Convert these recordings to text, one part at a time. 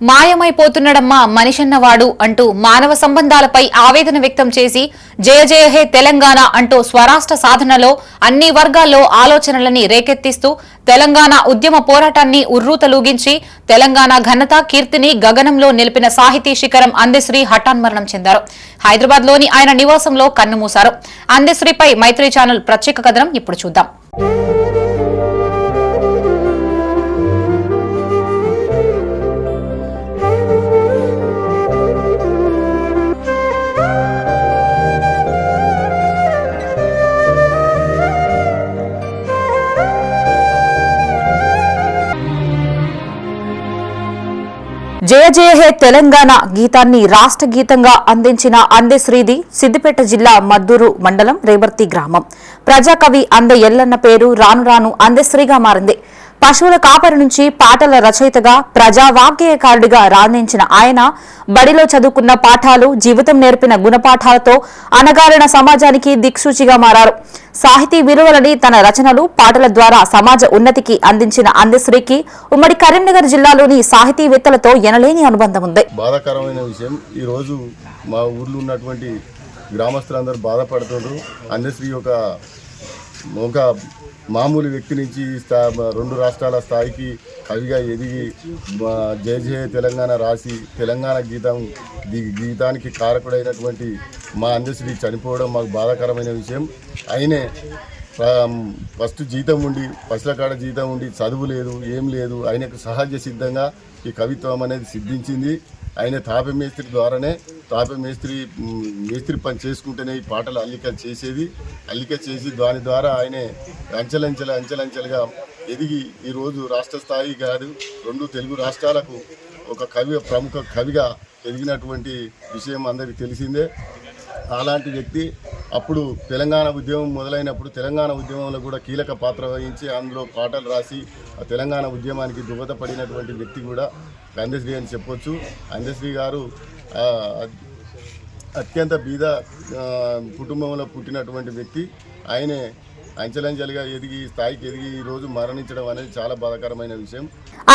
మాయమైపోతున్నాడమ్మా మనిషన్నవాడు అంటూ మానవ సంబంధాలపై ఆవేదన వ్యక్తం చేసి జయ జయ హే తెలంగాణ అంటూ స్వరాష్ట్ర సాధనలో అన్ని వర్గాల్లో ఆలోచనలని రేకెత్తిస్తూ తెలంగాణ ఉద్యమ పోరాటాన్ని ఉర్రూతలూగించి తెలంగాణ ఘనత కీర్తిని గగనంలో నిలిపిన సాహితీ శిఖరం అందశ్రీ హఠాన్మరణం చెందారు. హైదరాబాద్లోని ఆయన నివాసంలో కన్నుమూశారు. అందశ్రీపై మైత్రి ఛానల్ ప్రత్యేక కథనం ఇప్పుడు చూద్దాం. జయ జయ హే తెలంగాణ గీతాన్ని రాష్ట్ర గీతంగా అందించిన అందె శ్రీది సిద్దిపేట జిల్లా మద్దూరు మండలం రేవర్తి గ్రామం. ప్రజాకవి అందె ఎల్లన్న పేరు రాను రాను అందెశ్రీగా మారింది. పశువుల కాపరి నుంచి పాటల రచయితగా ప్రజావాగ్గేయకారుడిగా రాణించిన ఆయన బడిలో చదువుకున్న పాఠాలు జీవితం నేర్పిన గుణపాఠాలతో అనగారిన సమాజానికి దిక్సూచిగా మారారు. సాహితీ విలువలని తన రచనలు పాటల ద్వారా సమాజ ఉన్నతికి అందించిన అందశ్రీకి ఉమ్మడి కరీంనగర్ జిల్లాలోని సాహితీవేత్తలతో ఎనలేని అనుబంధం ఉంది. బాధాకరమైన విషయం ఈరోజు మా ఊర్లో ఉన్నటువంటి గ్రామస్తులందరూ బాధపడుతున్నారు అందశ్రీ ఒక ఒక మామూలు వ్యక్తి నుంచి రెండు రాష్ట్రాల స్థాయికి కవిగా ఎదిగి జయ జయ తెలంగాణ రాసి తెలంగాణ గీతం ది గీతానికి కారకుడైనటువంటి మా అందశ్రీ చనిపోవడం మాకు బాధాకరమైన విషయం. అయినే ఫస్ట్ జీతం ఉండి పసుల కాడ జీతం ఉండి చదువు లేదు ఏం లేదు. ఆయనకు సహజ సిద్ధంగా ఈ కవిత్వం అనేది సిద్ధించింది. ఆయన తాప మేస్త్రి ద్వారానే తాప మేస్త్రి మేస్త్రి పని చేసుకుంటేనే ఈ పాటలు అల్లిక చేసేది. అల్లిక చేసి దాని ద్వారా ఆయనే అంచెలంచెల అంచెలంచెలుగా ఎదిగి ఈరోజు రాష్ట్ర స్థాయి కాదు రెండు తెలుగు రాష్ట్రాలకు ఒక కవి ప్రముఖ కవిగా ఎదిగినటువంటి విషయం అందరికీ తెలిసిందే. అలాంటి వ్యక్తి అప్పుడు తెలంగాణ ఉద్యమం మొదలైనప్పుడు తెలంగాణ ఉద్యమంలో కూడా కీలక పాత్ర వహించి అందులో పాటలు రాసి ఆ తెలంగాణ ఉద్యమానికి దోహదపడినటువంటి వ్యక్తి కూడా అందశ్రీ అని చెప్పొచ్చు. అందశ్రీ గారు అత్యంత బీద కుటుంబంలో పుట్టినటువంటి వ్యక్తి. ఆయనే అంచెలంచెలుగా ఎదిగి స్థాయికి ఎదిగి ఈరోజు మరణించడం అనేది చాలా బాధాకరమైన విషయం.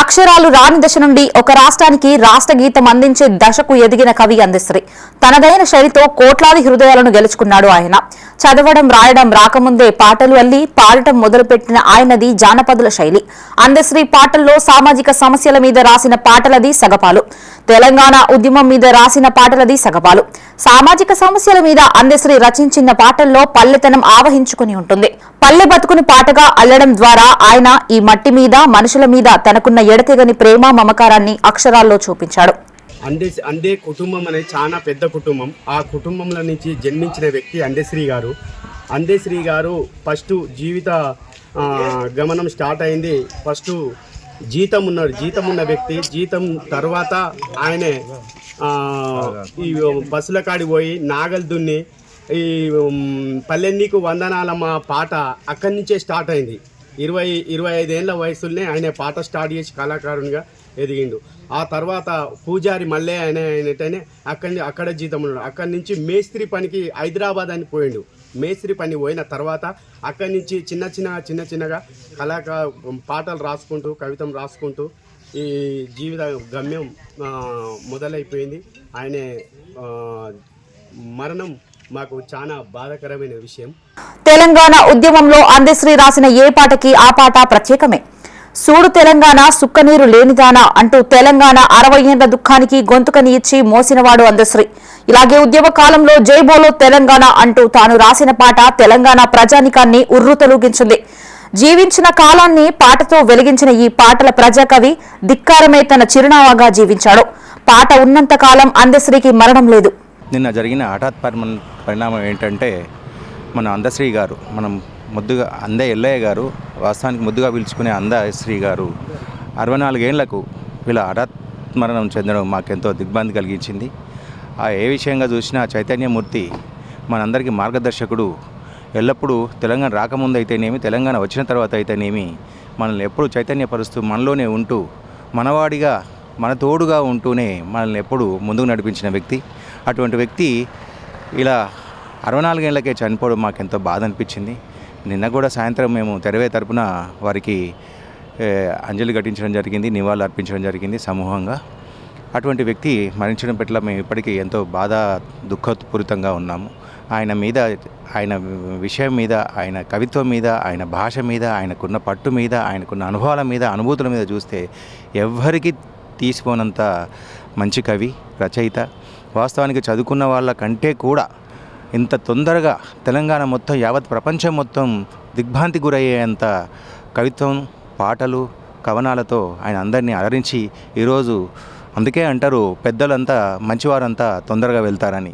అక్షరాలు రాని దశ నుండి ఒక రాష్ట్రానికి రాష్ట్ర గీతం అందించే దశకు ఎదిగిన కవి అందశ్రీ. తనదైన శైలితో కోట్లాది హృదయాలను గెలుచుకున్నాడు ఆయన. చదవడం రాయడం రాకముందే పాటలు అల్లి పాడటం మొదలుపెట్టిన ఆయనది జానపదుల శైలి. అందశ్రీ పాటల్లో సామాజిక సమస్యల మీద రాసిన పాటలది సగపాలు. తెలంగాణ ఉద్యమం మీద రాసిన పాటలది సగపాలు. సామాజిక సమస్యల మీద అందశ్రీ రచించిన పాటల్లో పల్లెతనం ఆవహించుకుని ఉంటుంది. పల్లె బతుకుని పాటగా అల్లడం ద్వారా ఆయన ఈ మట్టి మీద మనుషుల మీద తనకున్న ఎడతెగని ప్రేమ మమకారాన్ని అక్షరాల్లో చూపించాడు. అందే అందే కుటుంబం అనేది చాలా పెద్ద కుటుంబం. ఆ కుటుంబంలో నుంచి జన్మించిన వ్యక్తి అందేశ్రీ గారు. అందేశ్రీ గారు ఫస్ట్ జీవిత గమనం స్టార్ట్ అయింది. ఫస్ట్ జీతం ఉన్నాడు జీతం ఉన్న వ్యక్తి జీతం తర్వాత ఆయనే ఈ బస్సుల కాడి పోయి నాగలు దున్ని ఈ పల్లెన్నీకు వందనాలమ్మ పాట అక్కడి నుంచే స్టార్ట్ అయింది. ఇరవై ఇరవై ఐదేళ్ళ వయసులోనే ఆయన పాట స్టార్ట్ చేసి కళాకారునిగా ఎదిగిండు. ఆ తర్వాత పూజారి మల్లె ఆయన అయినట్టనే అక్కడి అక్కడ జీతం ఉన్నాడు అక్కడి నుంచి మేస్త్రి పనికి హైదరాబాద్ అని పోయిండు. మేస్త్రి పని పోయిన తర్వాత అక్కడి నుంచి చిన్న చిన్న చిన్న చిన్నగా కళాకా పాటలు రాసుకుంటూ కవితం రాసుకుంటూ ఈ జీవిత గమ్యం మొదలైపోయింది. ఆయన మరణం మాకు చాలా బాధాకరమైన విషయం. తెలంగాణ ఉద్యమంలో అందశ్రీ రాసిన ఏ పాటకి ఆ పాట ప్రత్యేకమే? సూడు తెలంగాణ సుక్కనీరు లేనిదానా అంటూ తెలంగాణ అరవై ఏండ్ల దుఃఖానికి గొంతుకని ఇచ్చి మోసినవాడు అందశ్రీ. ఇలాగే ఉద్యమ కాలంలో జై బోలో తెలంగాణ అంటూ తాను రాసిన పాట తెలంగాణ ప్రజానికాన్ని ఉర్రుతలూగించింది జీవించిన కాలాన్ని పాటతో వెలిగించిన ఈ పాటల ప్రజాకవి ధిక్కారమే తన చిరునామాగా జీవించాడు. పాట ఉన్నంత కాలం అందశ్రీకి మరణం లేదు. నిన్న జరిగిన హఠాత్ పరిణామం ఏంటంటే మన అందశ్రీ గారు మనం ముద్దుగా అందే ఎల్లయ్య గారు వాస్తవానికి ముద్దుగా పిలుచుకునే అందశ్రీ గారు. అరవై నాలుగేళ్ళకు వీళ్ళ హఠాత్ మరణం చెందడం మాకెంతో దిగ్భ్రాంతి కలిగించింది. ఆ ఏ విషయంగా చూసినా చైతన్యమూర్తి మనందరికీ మార్గదర్శకుడు. ఎల్లప్పుడూ తెలంగాణ రాకముందు అయితేనేమి తెలంగాణ వచ్చిన తర్వాత అయితేనేమి మనల్ని ఎప్పుడు చైతన్యపరుస్తూ మనలోనే ఉంటూ మనవాడిగా మన తోడుగా ఉంటూనే మనల్ని ఎప్పుడు ముందుకు నడిపించిన వ్యక్తి. అటువంటి వ్యక్తి ఇలా అరవై నాలుగేళ్ళకే చనిపోవడం మాకు ఎంతో బాధ అనిపించింది నిన్న కూడా సాయంత్రం మేము తెరవే తరపున వారికి అంజలి ఘటించడం జరిగింది నివాళులు అర్పించడం జరిగింది సమూహంగా. అటువంటి వ్యక్తి మరణించడం పట్ల మేము ఇప్పటికీ ఎంతో బాధ దుఃఖపూరితంగా ఉన్నాము. ఆయన మీద ఆయన విషయం మీద ఆయన కవిత్వం మీద ఆయన భాష మీద ఆయనకున్న పట్టు మీద ఆయనకున్న అనుభవాల మీద అనుభూతుల మీద చూస్తే ఎవ్వరికి తీసిపోనంత మంచి కవి రచయిత. వాస్తవానికి చదువుకున్న వాళ్ళ కంటే కూడా ఇంత తొందరగా తెలంగాణ మొత్తం యావత్ ప్రపంచం మొత్తం దిగ్భ్రాంతి గురయ్యేంత కవిత్వం పాటలు కవనాలతో ఆయన అందరినీ అలరించి ఈరోజు అందుకే అంటారు పెద్దలంతా మంచివారంతా తొందరగా వెళ్తారని.